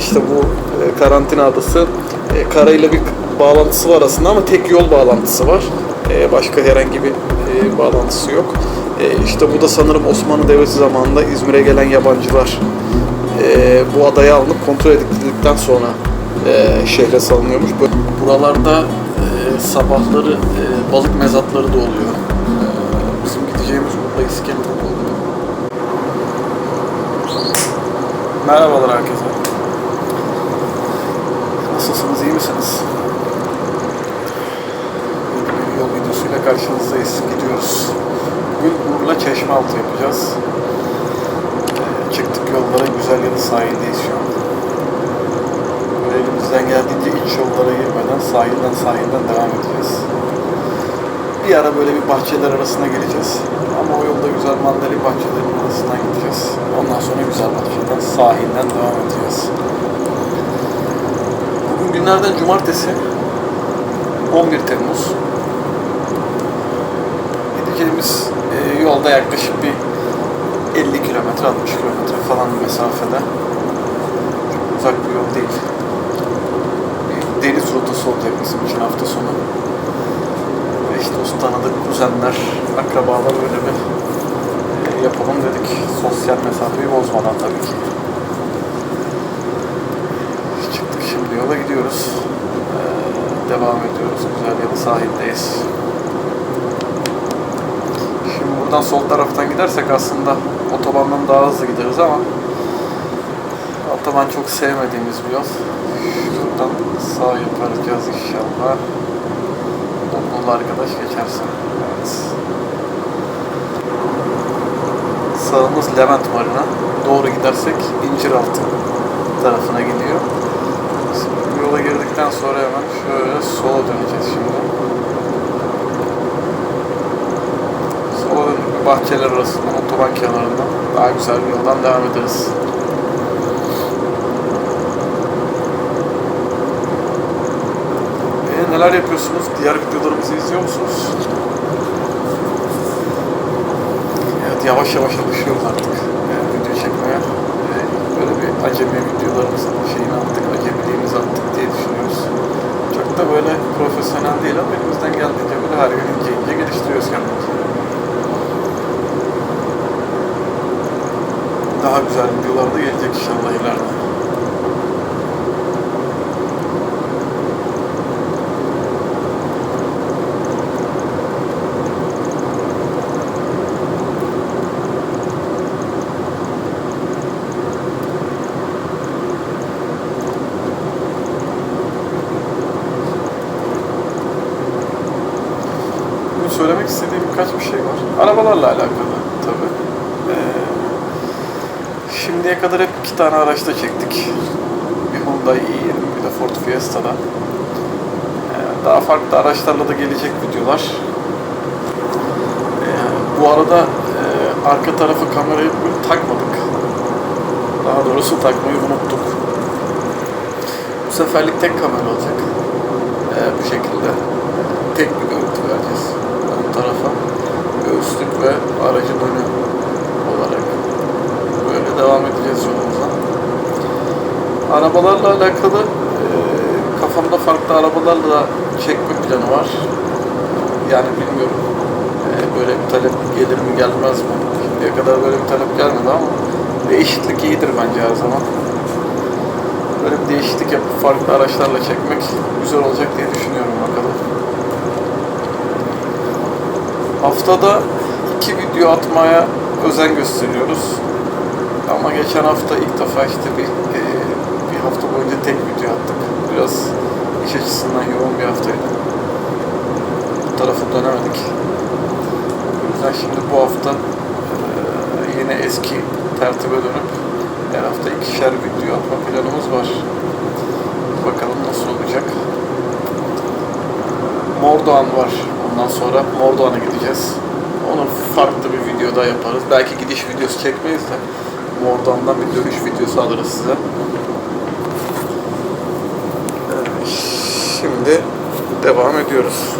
işte bu e, karantina adası e, karayla bir bağlantısı var aslında ama tek yol bağlantısı var. E, başka herhangi bir bağlantısı yok. İşte bu da sanırım Osmanlı Devleti zamanında İzmir'e gelen yabancılar bu adaya alınıp kontrol edildikten sonra şehre salınıyormuş. Buralarda sabahları balık mezatları da oluyor. Bizim gideceğimiz burada iskelet oluyor. Merhabalar herkese. Nasılsınız, iyi misiniz? Yol videosuyla karşınızdayız. Gidiyoruz. Bugün Urla Çeşmealtı yapacağız. Ee, çıktık yollara, güzel yanı sahildeyiz şu an. Böyle elimizden geldiğince iç yollara girmeden sahilden sahilden devam edeceğiz. Bir ara böyle bir bahçeler arasına gireceğiz. Ama o yolda güzel mandalina bahçelerin arasından gideceğiz. Ondan sonra güzel bahçeden sahilden devam edeceğiz. Bugün günlerden cumartesi 11 Temmuz. Gideceğimiz e, yolda yaklaşık bir 50 kilometre 60 kilometre falan mesafede. Çok uzak bir yol değil. Bir deniz rotası olacak bizim için hafta sonu. Ve işte dost tanıdık kuzenler, akrabalar öyle bir e, yapalım dedik. Sosyal mesafeyi bozmadan tabii ki. Yola gidiyoruz. Ee, devam ediyoruz. Güzel yanı sahildeyiz. Şimdi buradan sol taraftan gidersek aslında otobandan daha hızlı gideriz ama otoban çok sevmediğimiz bir yol. Şuradan sağ yapacağız inşallah. Dokunulu arkadaş geçerse. Evet. Sağımız Levent Marina. Doğru gidersek İnciraltı tarafına gidiyor. Girdikten sonra hemen şöyle sola döneceğiz şimdi. Sola dönüp bahçeler arasından, otoban kenarından daha güzel bir yoldan devam ederiz. E, neler yapıyorsunuz? Diğer videolarımızı izliyor musunuz? Evet yavaş yavaş alışıyoruz artık e, video çekmeye. Acemi videolarımızın şeyini attık, acemiliğimizi attık diye düşünüyoruz. Çok da böyle profesyonel değil ama elimizden geldiğince böyle her gün ince ince geliştiriyoruz kendimizi. Daha güzel videolar da gelecek inşallah ileride. Bugün söylemek istediğim birkaç bir şey var. Arabalarla alakalı tabii. Ee, şimdiye kadar hep iki tane araçta çektik. Bir Hyundai i20 bir de Ford Fiesta'da. Ee, daha farklı araçlarla da gelecek videolar. Ee, bu arada e, arka tarafı kamerayı takmadık. Daha doğrusu takmayı unuttuk. Bu seferlik tek kamera olacak. Ee, bu şekilde tek bir görüntü vereceğiz ön tarafa. Göğüslük ve aracın önü olarak böyle devam edeceğiz yolumuza. Arabalarla alakalı e, kafamda farklı arabalarla çekme planı var. Yani bilmiyorum e, böyle bir talep gelir mi gelmez mi? Şimdiye kadar böyle bir talep gelmedi ama değişiklik iyidir bence her zaman. Böyle bir değişiklik yapıp farklı araçlarla çekmek güzel olacak diye düşünüyorum bakalım. Haftada iki video atmaya özen gösteriyoruz. Ama geçen hafta ilk defa işte bir, e, bir hafta boyunca tek video attık. Biraz iş açısından yoğun bir haftaydı. Bu tarafa dönemedik. O yüzden şimdi bu hafta e, yine eski tertibe dönüp her hafta ikişer video atma planımız var. Bakalım nasıl olacak. Mordoğan var. Ondan sonra Mordoğan'a gideceğiz. Onu farklı bir videoda yaparız. Belki gidiş videosu çekmeyiz de Mordoğan'dan bir dönüş videosu alırız size. Şimdi devam ediyoruz.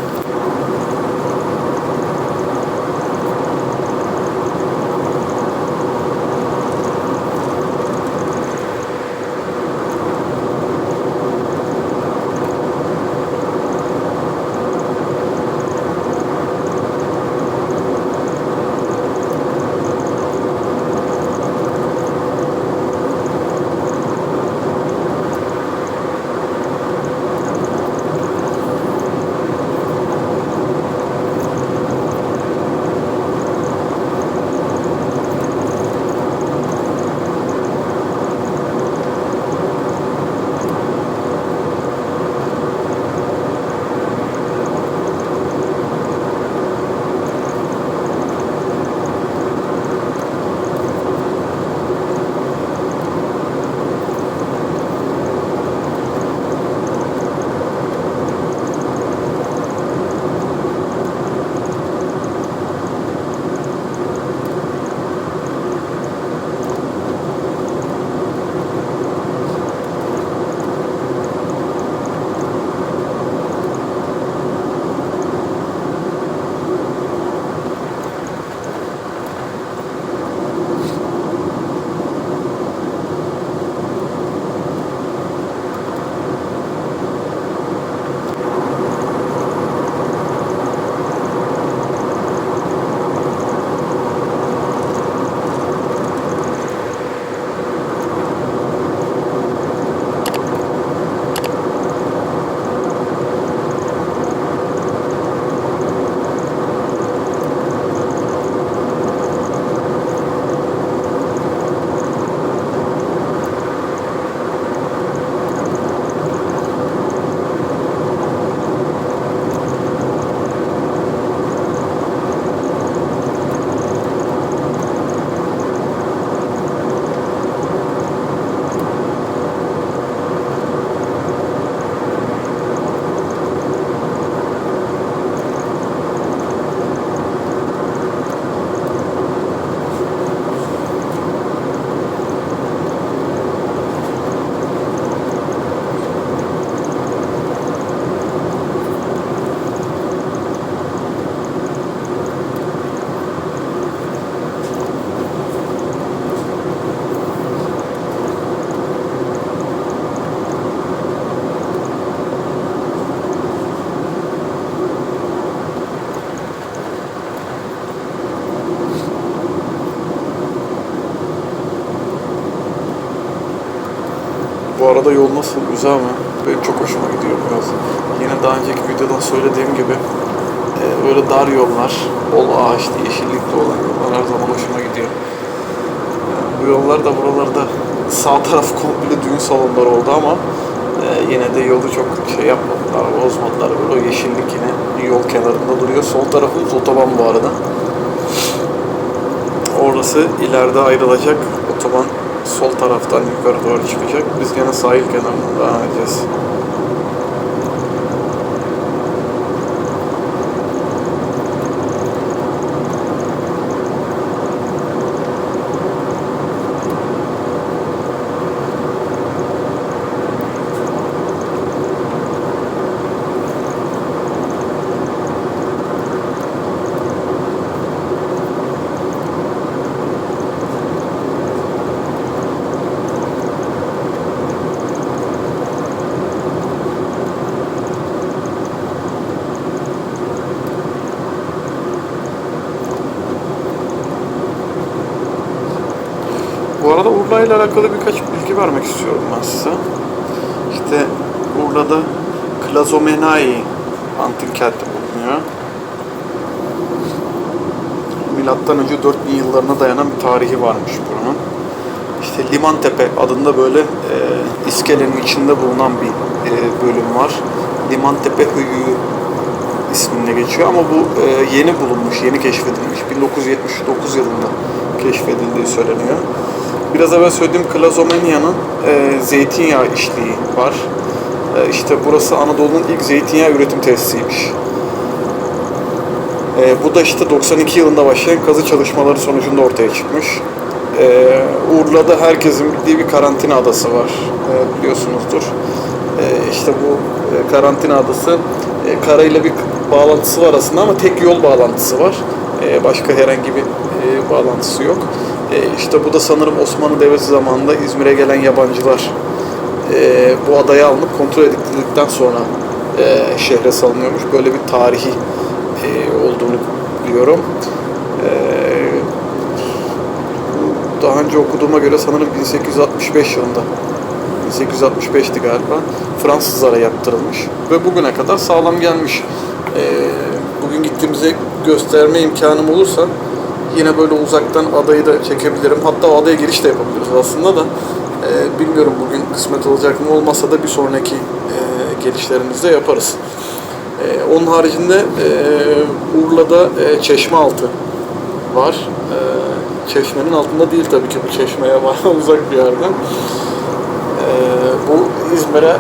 Bu arada yol nasıl güzel mi? Benim çok hoşuma gidiyor biraz. Yine daha önceki videodan söylediğim gibi e, böyle dar yollar, bol ağaçlı, yeşillikli olan yollar her zaman hoşuma gidiyor. E, bu yollar da buralarda sağ taraf komple düğün salonları oldu ama e, yine de yolu çok şey yapmadılar, bozmadılar. Böyle o yeşillik yine yol kenarında duruyor. Sol tarafımız otoban bu arada. Orası ileride ayrılacak. Otoban sol taraftan yukarı doğru çıkacak. Biz gene sahil kenarından devam edeceğiz. Bu arada Urla ile alakalı birkaç bilgi vermek istiyorum ben size. İşte Urla'da Klazomenai antik kenti bulunuyor. Milattan önce 4000 yıllarına dayanan bir tarihi varmış buranın. İşte Limantepe adında böyle e, iskelenin içinde bulunan bir e, bölüm var. Limantepe Höyüğü isminde geçiyor ama bu e, yeni bulunmuş, yeni keşfedilmiş. 1979 yılında keşfedildiği söyleniyor. Biraz evvel söylediğim Klazomenia'nın e, zeytinyağı işliği var. E, işte burası Anadolu'nun ilk zeytinyağı üretim tesisiymiş. E, bu da işte 92 yılında başlayan kazı çalışmaları sonucunda ortaya çıkmış. E, Urla'da herkesin bildiği bir karantina adası var. E, biliyorsunuzdur. E, işte bu e, karantina adası e, karayla bir bağlantısı var aslında ama tek yol bağlantısı var. E, başka herhangi bir e, bağlantısı yok. E, işte bu da sanırım Osmanlı Devleti zamanında İzmir'e gelen yabancılar e, bu adaya alınıp kontrol edildikten sonra e, şehre salınıyormuş. Böyle bir tarihi e, olduğunu biliyorum. E, daha önce okuduğuma göre sanırım 1865 yılında 1865'ti galiba. Fransızlara yaptırılmış ve bugüne kadar sağlam gelmiş. E, bugün gittiğimizde gösterme imkanım olursa yine böyle uzaktan adayı da çekebilirim. Hatta adaya giriş de yapabiliriz aslında da. E, bilmiyorum bugün kısmet olacak mı olmasa da bir sonraki e, gelişlerimizde yaparız. E, onun haricinde e, Urla'da e, çeşme altı var. E, çeşmenin altında değil tabii ki bu çeşmeye bayağı uzak bir yerden. E, bu İzmir'e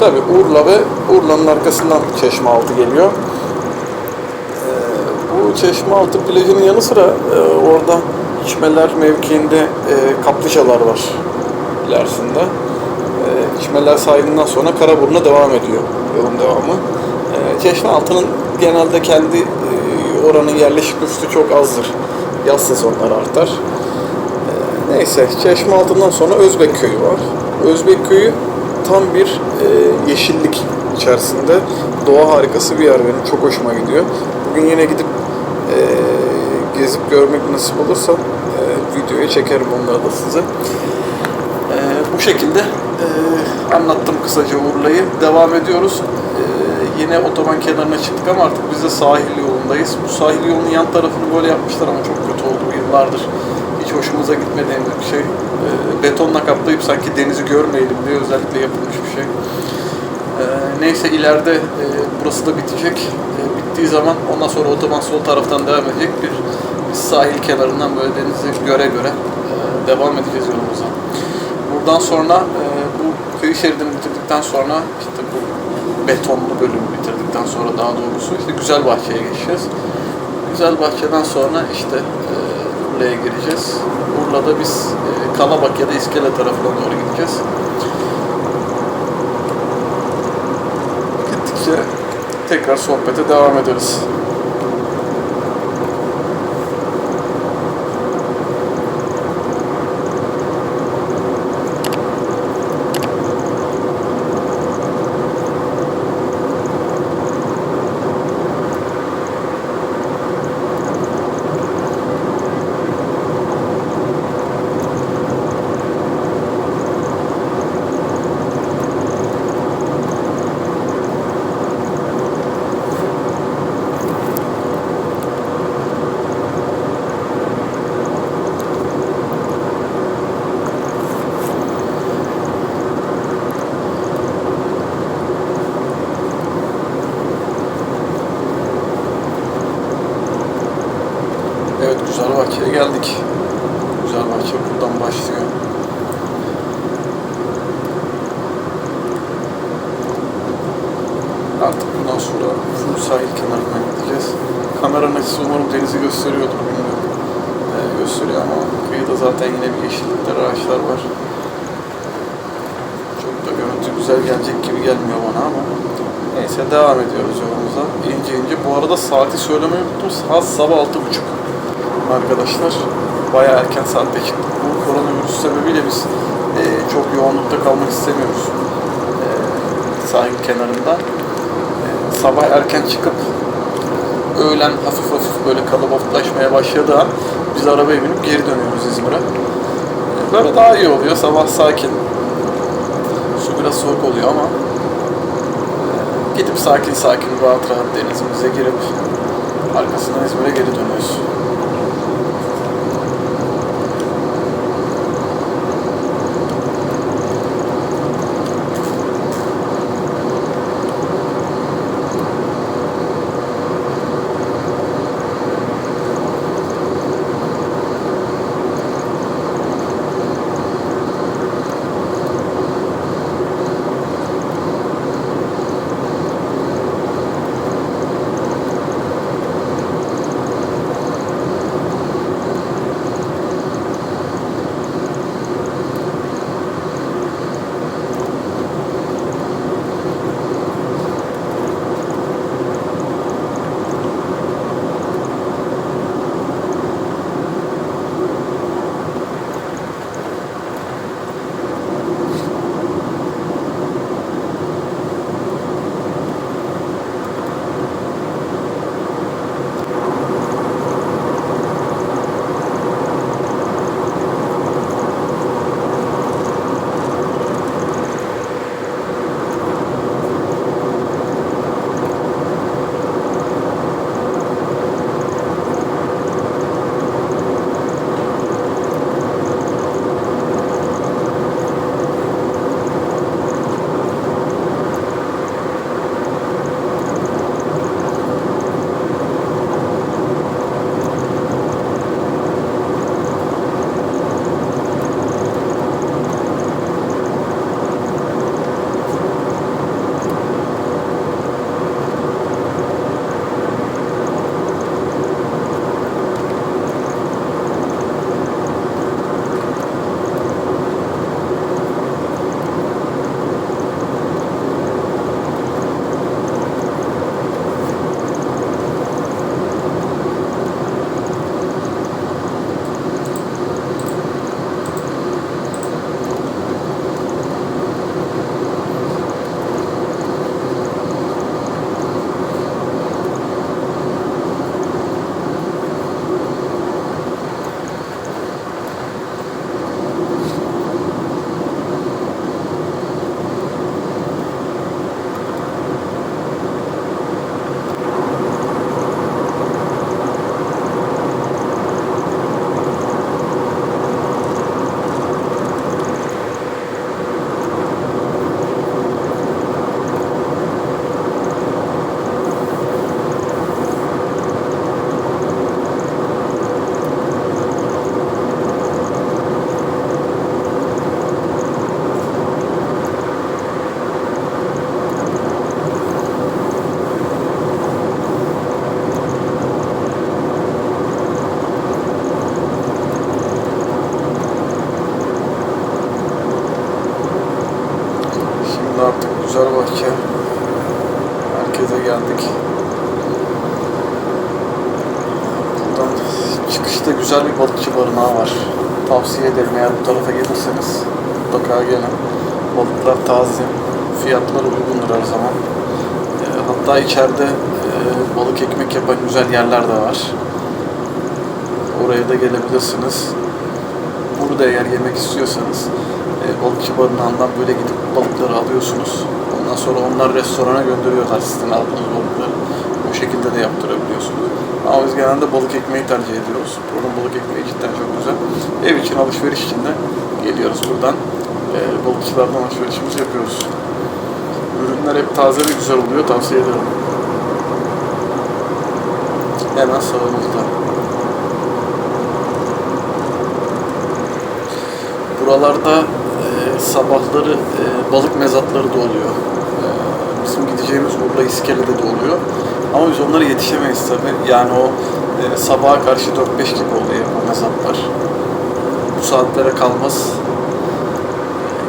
tabii Urla ve Urla'nın arkasından çeşme altı geliyor. Bu çeşme altı plajının yanı sıra e, orada içmeler mevkiinde e, kaplıcalar var ilerisinde. E, içmeler sahilinden sonra Karaburun'a devam ediyor yolun devamı. E, çeşme altının genelde kendi e, oranın yerleşik nüfusu çok azdır. Yaz sezonları artar. E, neyse Çeşme altından sonra Özbek köyü var. Özbek köyü tam bir e, yeşillik içerisinde doğa harikası bir yer benim çok hoşuma gidiyor. Bugün yine gidip gezip görmek nasip olursa e, videoya çekerim onları da size. E, bu şekilde e, anlattım kısaca Urla'yı. Devam ediyoruz. E, yine otoban kenarına çıktık ama artık biz de sahil yolundayız. Bu sahil yolunun yan tarafını böyle yapmışlar ama çok kötü oldu yıllardır. Hiç hoşumuza gitmediğimiz bir şey. E, betonla kaplayıp sanki denizi görmeyelim diye özellikle yapılmış bir şey. E, neyse ileride e, burası da bitecek. E, bittiği zaman ondan sonra otoban sol taraftan devam edecek bir sahil kenarından böyle denizi göre göre e, devam edeceğiz yolumuza. Buradan sonra e, bu kıyı şeridini bitirdikten sonra işte bu betonlu bölümü bitirdikten sonra daha doğrusu işte güzel bahçeye geçeceğiz. Güzel bahçeden sonra işte e, Urla'ya gireceğiz. Urla'da biz e, Kalabak ya da İskele tarafına doğru gideceğiz. Tekrar sohbete devam ederiz. Güzelbahçe'ye geldik. Güzelbahçe buradan başlıyor. Artık bundan sonra full sahil kenarına gideceğiz. Kameranın açısı umarım denizi gösteriyordur bilmiyorum. Ee, gösteriyor ama kıyıda zaten yine bir yeşillikler, ağaçlar var. Çok da görüntü güzel gelecek gibi gelmiyor bana ama neyse devam ediyoruz yolumuza. İnce ince. Bu arada saati söylemeyi unuttum. Saat sabah altı buçuk. Arkadaşlar bayağı erken saatte çıktık. Bu koronavirüs sebebiyle biz e, çok yoğunlukta kalmak istemiyoruz. E, sahil kenarında. E, sabah erken çıkıp öğlen hafif hafif böyle kalabalıklaşmaya başladığı an biz arabaya binip geri dönüyoruz İzmir'e. E, Böyle daha iyi oluyor. Sabah sakin. Su biraz soğuk oluyor ama e, gidip sakin sakin rahat rahat denizimize girip arkasından İzmir'e geri dönüyoruz. Eğer bu tarafa gelirseniz mutlaka gelin. Balıklar taze, fiyatlar uygundur her zaman. E, hatta içeride e, balık ekmek yapan güzel yerler de var. Oraya da gelebilirsiniz. Burada eğer yemek istiyorsanız e, balıkçı barınağından böyle gidip balıkları alıyorsunuz. Ondan sonra onlar restorana gönderiyorlar sizin aldığınız balıkları şekilde de yaptırabiliyorsunuz. Ama biz genelde balık ekmeği tercih ediyoruz. Buranın balık ekmeği cidden çok güzel. Ev için, alışveriş için de geliyoruz buradan. E, balıkçılardan alışverişimizi yapıyoruz. Ürünler hep taze ve güzel oluyor. Tavsiye ederim. Hemen sağımızda. Buralarda e, sabahları e, balık mezatları da oluyor e, bizim gideceğimiz Urla İskele'de de oluyor. Ama biz onlara yetişemeyiz tabii. Yani o e, sabaha karşı 4-5 gibi oluyor o mezatlar. Bu saatlere kalmaz.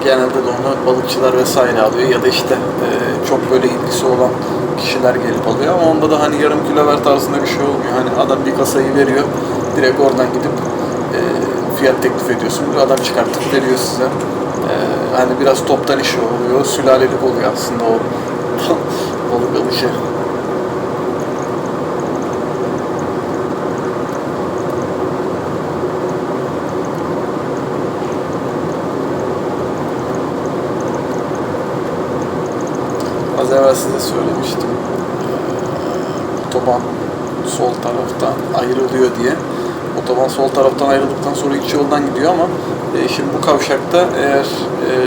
Genelde de onu balıkçılar vesaire alıyor ya da işte e, çok böyle ilgisi olan kişiler gelip alıyor ama onda da hani yarım kilo ver tarzında bir şey olmuyor. Hani adam bir kasayı veriyor, direkt oradan gidip e, fiyat teklif ediyorsun. Bir adam çıkartıp veriyor size. E, hani biraz toptan işi oluyor, sülalelik oluyor aslında o balık alışı. Az evvel size söylemiştim. Ee, Otoban sol taraftan ayrılıyor diye. Otoban sol taraftan ayrıldıktan sonra iç yoldan gidiyor ama e, şimdi bu kavşakta eğer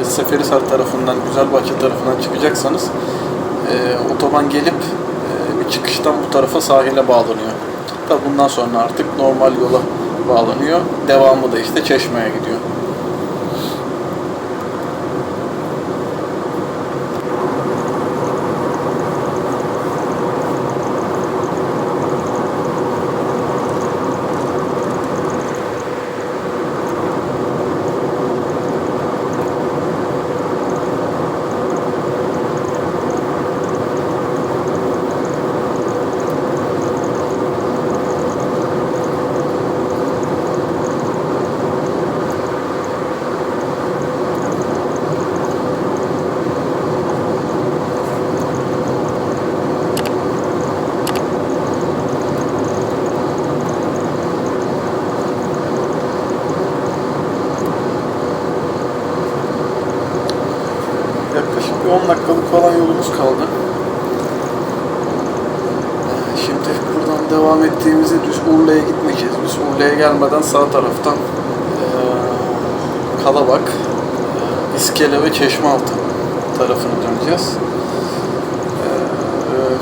e, Seferihisar tarafından, Güzelbahçe tarafından çıkacaksanız e, otoban gelip e, bir çıkıştan bu tarafa sahile bağlanıyor. Tabi bundan sonra artık normal yola bağlanıyor. Devamı da işte Çeşme'ye gidiyor. Yaklaşık bir 10 dakikalık falan yolumuz kaldı. Ee, Şimdi buradan devam ettiğimizde düz Urla'ya gitmeyeceğiz. Biz Urla'ya gelmeden sağ taraftan eee, Kalabak, eee, İskele ve Çeşmealtı tarafını döneceğiz. Eee,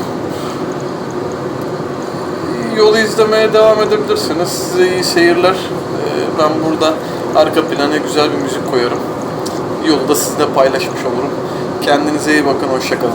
Yolu izlemeye devam edebilirsiniz. Size iyi seyirler. Eee, Ben burada arka plana güzel bir müzik koyarım. Yolu da sizle paylaşmış olurum. Kendinize iyi bakın, hoşçakalın.